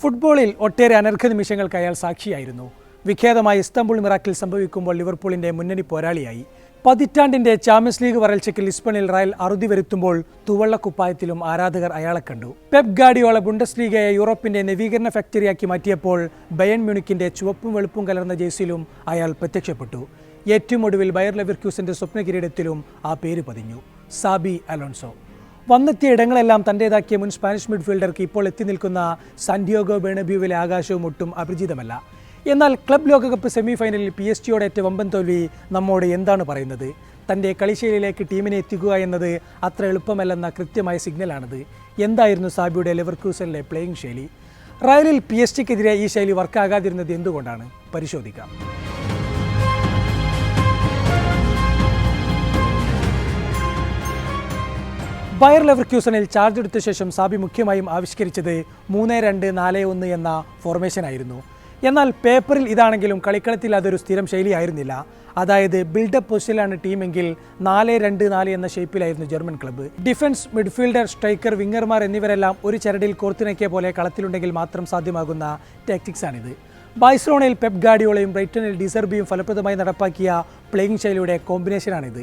ഫുട്ബോളിൽ ഒട്ടേറെ അനർഘ നിമിഷങ്ങൾക്ക് അയാൾ സാക്ഷിയായിരുന്നു. വിഖ്യാതമായ ഇസ്തംബുൾ മിറാക്കിൽ സംഭവിക്കുമ്പോൾ ലിവർപൂളിന്റെ മുന്നണി പോരാളിയായി. പതിറ്റാണ്ടിന്റെ ചാമ്പ്യൻസ് ലീഗ് വരൾച്ചയ്ക്ക് ലിസ്ബണിൽ റയൽ അറുതി വരുത്തുമ്പോൾ തുവള്ളക്കുപ്പായത്തിലും ആരാധകർ അയാളെ കണ്ടു. പെപ് ഗാഡിയോള ബുണ്ടസ് ലീഗയെ യൂറോപ്പിന്റെ നവീകരണ ഫാക്ടറിയാക്കി മാറ്റിയപ്പോൾ ബയൻ മ്യൂണിക്കിന്റെ ചുവപ്പും വെളുപ്പും കലർന്ന ജേഴ്സിയിലും അയാൾ പ്രത്യക്ഷപ്പെട്ടു. ഏറ്റവും ഒടുവിൽ ബയർ ലെവർക്യൂസിന്റെ സ്വപ്ന കിരീടത്തിലും ആ പേര് പതിഞ്ഞു. Xabi Alonso. വന്നെത്തിയ ഇടങ്ങളെല്ലാം തന്റേതാക്കിയ മുൻ സ്പാനിഷ് മിഡ്ഫീൽഡർക്ക് ഇപ്പോൾ എത്തി നിൽക്കുന്ന സാന്റിയോഗോ ബേണബ്യൂവിലെ ആകാശവും ഒട്ടും അപരിചിതമല്ല. എന്നാൽ ക്ലബ് ലോകകപ്പ് സെമി ഫൈനലിൽ പി എസ് ടിയോടെ ഏറ്റ വമ്പൻ തോൽവി നമ്മോട് എന്താണ് പറയുന്നത്? തന്റെ കളിശൈലിയിലേക്ക് ടീമിനെ എത്തിക്കുക എന്നത് അത്ര എളുപ്പമല്ലെന്ന കൃത്യമായ സിഗ്നലാണത്. എന്തായിരുന്നു സാബിയുടെ ലെവർക്യൂസനിലെ പ്ലേയിങ് ശൈലി? റയലിൽ പി എസ് ടിക്കെതിരെ ഈ ശൈലി വർക്കാകാതിരുന്നത് എന്തുകൊണ്ടാണ്? പരിശോധിക്കാം. ബയർ ലെവർക്യൂസണിൽ ചാർജ് എടുത്ത ശേഷം സാബി മുഖ്യമായും ആവിഷ്കരിച്ചത് മൂന്ന് രണ്ട് നാല് ഒന്ന് എന്ന ഫോർമേഷനായിരുന്നു എന്നാൽ പേപ്പറിൽ ഇതാണെങ്കിലും കളിക്കളത്തിൽ അതൊരു സ്ഥിരം ശൈലിയായിരുന്നില്ല അതായത് ബിൽഡപ്പ് പൊസിഷനിലാണ് ടീമെങ്കിൽ നാല് രണ്ട് നാല് എന്ന ഷേപ്പിലായിരുന്നു German club defence midfielder striker വിങ്ങർമാർ എന്നിവരെല്ലാം ഒരു ചരടിൽ കോർത്തിണക്കിയ പോലെ കളത്തിലുണ്ടെങ്കിൽ മാത്രം സാധ്യമാകുന്ന ടാക്ടിക്സാണിത് ബാഴ്സലോണയിൽ പെപ് ഗാഡിയോളയും ബ്രൈറ്റണിൽ ഡിസർബിയും ഫലപ്രദമായി നടപ്പാക്കിയ പ്ലേയിങ് ശൈലിയുടെ കോമ്പിനേഷനാണിത്.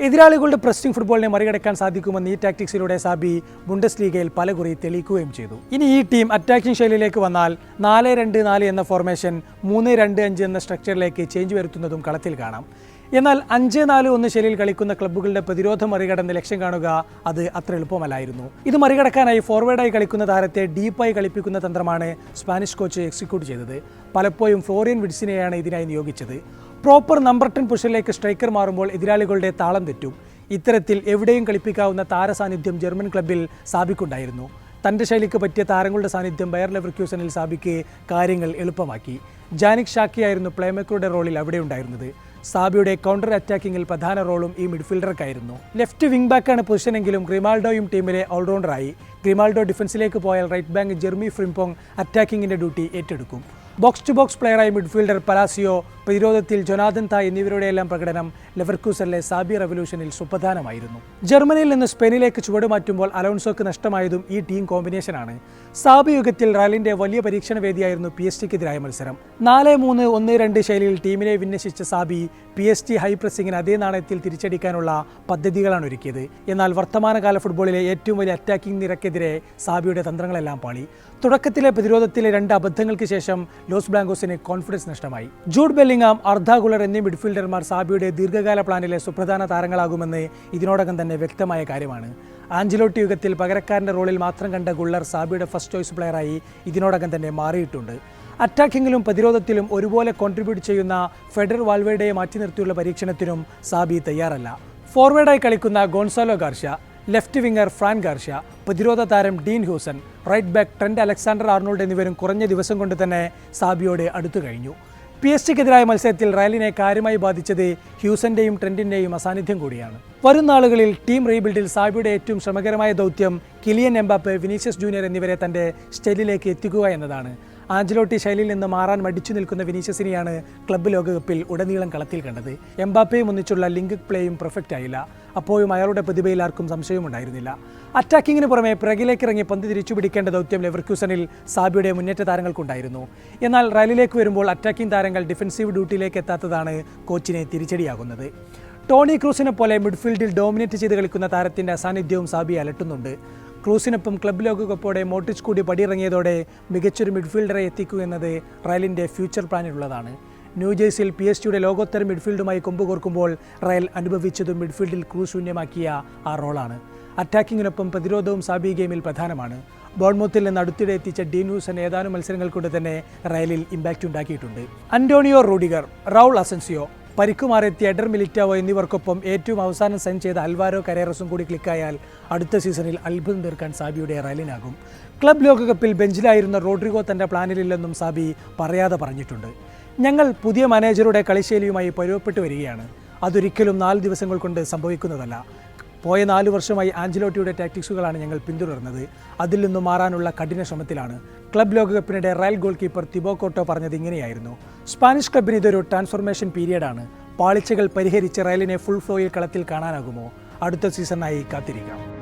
എതിരാളികളുടെ പ്രസ്റ്റിംഗ് ഫുട്ബോളിനെ മറികടക്കാൻ സാധിക്കുമെന്ന് ഈ ടാക്ടിക്സിലൂടെ സാബി ബുണ്ടസ് ലീഗയിൽ പലകുറി തെളിയിക്കുകയും ചെയ്തു. ഇനി ഈ ടീം അറ്റാക്കിംഗ് ശൈലിയിലേക്ക് വന്നാൽ നാല് രണ്ട് നാല് എന്ന ഫോർമേഷൻ മൂന്ന് രണ്ട് അഞ്ച് എന്ന സ്ട്രക്ചറിലേക്ക് ചേഞ്ച് വരുത്തുന്നതും കളത്തിൽ കാണാം. എന്നാൽ അഞ്ച് നാല് ഒന്ന് ശൈലിയിൽ കളിക്കുന്ന ക്ലബ്ബുകളുടെ പ്രതിരോധം മറികടന്ന് ലക്ഷ്യം കാണുക അത് അത്ര എളുപ്പമല്ലായിരുന്നു. ഇത് മറികടക്കാനായി ഫോർവേഡായി കളിക്കുന്ന താരത്തെ ഡീപ്പായി കളിപ്പിക്കുന്ന തന്ത്രമാണ് സ്പാനിഷ് കോച്ച് എക്സിക്യൂട്ട് ചെയ്തത്. പലപ്പോഴും ഫ്ലോറിയൻ വിഡ്സിനെയാണ് ഇതിനായി നിയോഗിച്ചത്. പ്രോപ്പർ നമ്പർ ടെൻ പുഷനിലേക്ക് സ്ട്രൈക്കർ മാറുമ്പോൾ എതിരാളികളുടെ താളം തെറ്റും. ഇത്തരത്തിൽ എവിടെയും കളിപ്പിക്കാവുന്ന താരസാന്നിധ്യം ജർമ്മൻ ക്ലബ്ബിൽ സാബിക്കുണ്ടായിരുന്നു. തന്റെ ശൈലിക്ക് പറ്റിയ താരങ്ങളുടെ സാന്നിധ്യം ബയർ ലെവർക്യൂസനിൽ സാബിക്ക് കാര്യങ്ങൾ എളുപ്പമാക്കി. ജാനിക് ഷാക്കിയായിരുന്നു പ്ലേമേക്കറുടെ റോളിൽ അവിടെ ഉണ്ടായിരുന്നത് സാബിയുടെ കൗണ്ടർ അറ്റാക്കിങ്ങിൽ പ്രധാന റോളും ഈ മിഡ്ഫീൽഡർക്കായിരുന്നു. ലെഫ്റ്റ് വിംഗ് ബാക്കാണ് പൊസിഷനെങ്കിലും ഗ്രിമാൾഡോയും ടീമിലെ ഓൾറൗണ്ടറായി ഗ്രിമാൾഡോ ഡിഫൻസിലേക്ക് പോയാൽ റൈറ്റ് ബാങ്ക് ജെർമി ഫ്രിംപോങ് അറ്റാക്കിങ്ങിന്റെ ഡ്യൂട്ടി ഏറ്റെടുക്കും. ബോക്സ് ടു ബോക്സ് പ്ലെയറായി മിഡ്ഫീൽഡർ പലാസിയോ പ്രതിരോധത്തിൽ ജൊനാഥൻ തായ് എന്നിവരുടെയെല്ലാം പ്രകടനം ലെവർക്കൂസറിലെ സാബി റവല്യൂഷനിൽ സുപ്രധാനമായിരുന്നു. ജർമ്മനിയിൽ നിന്ന് സ്പെയിനിലേക്ക് ചുവടുമാറ്റുമ്പോൾ അലോൺസോക്ക് നഷ്ടമായതും ഈ ടീം കോമ്പിനേഷനാണ്. സാബി യുഗത്തിൽ റയലിന്റെ വലിയ പരീക്ഷണ വേദിയായിരുന്നു പി എസ് ടിക്കെതിരായ മത്സരം. നാല് മൂന്ന് ഒന്ന് രണ്ട് ശൈലിയിൽ ടീമിനെ വിന്യസിച്ച Xabi P S G high പ്രസിംഗിന് അതേ നാണയത്തിൽ തിരിച്ചടിക്കാനുള്ള പദ്ധതികളാണ് ഒരുക്കിയത്. എന്നാൽ വർത്തമാനകാല ഫുട്ബോളിലെ ഏറ്റവും വലിയ അറ്റാക്കിംഗ് നിരക്കെതിരെ സാബിയുടെ തന്ത്രങ്ങളെല്ലാം പാളി. തുടക്കത്തിലെ പ്രതിരോധത്തിലെ രണ്ട് അബദ്ധങ്ങൾക്ക് ശേഷം ലോസ് ബ്ലാങ്കോസിന് കോൺഫിഡൻസ് നഷ്ടമായി. ജൂഡ് ബെല്ലിംഗാം അർദ്ധ എന്നീ മിഡ്ഫീൽഡർമാർ സാബിയുടെ ദീർഘകാല പ്ലാനിലെ സുപ്രധാന താരങ്ങളാകുമെന്ന് ഇതിനോടകം തന്നെ വ്യക്തമായ കാര്യമാണ്. ആഞ്ചലോട്ടി യുഗത്തിൽ പകരക്കാരന്റെ റോളിൽ മാത്രം കണ്ട ഗുള്ളർ സാബിയുടെ ഫസ്റ്റ് ചോയ്സ് പ്ലെയറായി ഇതിനോടകം തന്നെ മാറിയിട്ടുണ്ട്. അറ്റാക്കിങ്ങിലും പ്രതിരോധത്തിലും ഒരുപോലെ കോൺട്രിബ്യൂട്ട് ചെയ്യുന്ന ഫെഡർ വാൽവേഡയെ മാറ്റി നിർത്തിയുള്ള പരീക്ഷണത്തിനും സാബി തയ്യാറല്ല. ഫോർവേഡായി കളിക്കുന്ന Gonzalo Garcia left winger Fran Garcia പ്രതിരോധ താരം Dean Huijsen right back Trent Alexander Arnold എന്നിവരും കുറഞ്ഞ ദിവസം കൊണ്ട് തന്നെ സാബിയോട് അടുത്തു കഴിഞ്ഞു. പി എസ് ടിക്കെതിരായ മത്സരത്തിൽ റയലിനെ കാര്യമായി ബാധിച്ചത് ഹ്യൂസന്റെയും ട്രെൻഡിന്റെയും അസാന്നിധ്യം കൂടിയാണ്. വരും നാളുകളിൽ ടീം റീബിൽഡിൽ സാബിയുടെ ഏറ്റവും ശ്രമകരമായ ദൗത്യം കിലിയൻ എംബാപ്പ് വിനീഷ്യസ് ജൂനിയർ എന്നിവരെ തന്റെ സ്റ്റെല്ലിലേക്ക് എത്തിക്കുക എന്നതാണ് ആഞ്ചലോട്ടി ശൈലിയിൽ നിന്ന് മാറാൻ മടിച്ചു നിൽക്കുന്ന വിനീഷ്യസിനെയാണ് ക്ലബ്ബ് ലോകകപ്പിൽ ഉടനീളം കളത്തിൽ കണ്ടത്. എംബാപ്പയും ഒന്നിച്ചുള്ള ലിങ്ക് പ്ലേയും പെർഫെക്റ്റ് ആയില്ല. അപ്പോഴും അയാളുടെ പ്രതിഭയിൽ ആർക്കും സംശയമുണ്ടായിരുന്നില്ല. അറ്റാക്കിങ്ങിന് പുറമെ പിറകിലേക്കിറങ്ങി പന്ത് തിരിച്ചുപിടിക്കേണ്ട ദൗത്യം ലെവർക്യൂസനിൽ സാബിയുടെ മുന്നേറ്റ താരങ്ങൾക്കുണ്ടായിരുന്നു. എന്നാൽ റയലിലേക്ക് വരുമ്പോൾ അറ്റാക്കിംഗ് താരങ്ങൾ ഡിഫൻസീവ് ഡ്യൂട്ടിയിലേക്ക് എത്താത്തതാണ് കോച്ചിനെ തിരിച്ചടിയാകുന്നത്. ടോണി ക്രൂസിനെ പോലെ മിഡ്ഫീൽഡിൽ ഡോമിനേറ്റ് ചെയ്ത് കളിക്കുന്ന താരത്തിന്റെ അസാന്നിധ്യവും സാബി അലട്ടുന്നുണ്ട്. ക്രൂസിനൊപ്പം ക്ലബ് ലോകകപ്പോടെ മോട്ടിച്ച് കൂടി പടിയിറങ്ങിയതോടെ മികച്ചൊരു മിഡ്ഫീൽഡറെ എത്തിക്കുക എന്നത് റയലിന്റെ ഫ്യൂച്ചർ പ്ലാനിലുള്ളതാണ്. ന്യൂജേഴ്സിയിൽ പി എസ് ജിയുടെ ലോകോത്തര മിഡ്ഫീൽഡുമായി കൊമ്പുകോർക്കുമ്പോൾ റയൽ അനുഭവിച്ചതും മിഡ്ഫീൽഡിൽ ക്രൂസ് ശൂന്യമാക്കിയ ആ റോളാണ്. അറ്റാക്കിങ്ങിനൊപ്പം പ്രതിരോധവും സാബി ഗെയിമിൽ പ്രധാനമാണ്. ബോൾമൂത്തിൽ നിന്ന് അടുത്തിടെ എത്തിച്ച ഡീൻ ഹൂസൻ ഏതാനും മത്സരങ്ങൾ കൊണ്ട് തന്നെ റയലിൽ ഇമ്പാക്റ്റ് ഉണ്ടാക്കിയിട്ടുണ്ട്. അന്റോണിയോ റൂഡിഗർ റൗൾ അസൻസിയോ പരിക്കുമാറെത്തിയ എഡർ മിലിറ്റാവോ എന്നിവർക്കൊപ്പം ഏറ്റവും അവസാനം സൈൻ ചെയ്ത അൽവാരോ കരേറസും കൂടി ക്ലിക്കായാൽ അടുത്ത സീസണിൽ അത്ഭുതം തീർക്കാൻ സാബിയുടെ റയലിനാകും. ക്ലബ് ലോകകപ്പിൽ ബെഞ്ചിലായിരുന്ന റോഡ്രിഗോ തന്റെ പ്ലാനിലില്ലെന്നും സാബി പറയാതെ പറഞ്ഞിട്ടുണ്ട്. ഞങ്ങൾ പുതിയ മാനേജറുടെ കളിശൈലിയുമായി പരുവപ്പെട്ടു വരികയാണ്. അതൊരിക്കലും നാല് ദിവസങ്ങൾ കൊണ്ട് സംഭവിക്കുന്നതല്ല. പോയ നാല് വർഷമായി ആഞ്ചലോട്ടിയുടെ ടാക്ടിക്സുകളാണ് ഞങ്ങൾ പിന്തുടർന്നത്. അതിൽ നിന്നും മാറാനുള്ള കഠിന ശ്രമത്തിലാണ്. ക്ലബ് ലോകകപ്പിനിടെ Real goal keeper Thibaut Courtois പറഞ്ഞത് ഇങ്ങനെയായിരുന്നു. സ്പാനിഷ് ക്ലബിന് ഇതൊരു ട്രാൻസ്ഫോർമേഷൻ പീരിയഡാണ്. പാളിച്ചകൾ പരിഹരിച്ച് റയലിനെ ഫുൾ ഫ്ലോയിൽ കളത്തിൽ കാണാനാകുമോ? അടുത്ത സീസണായി കാത്തിരിക്കാം.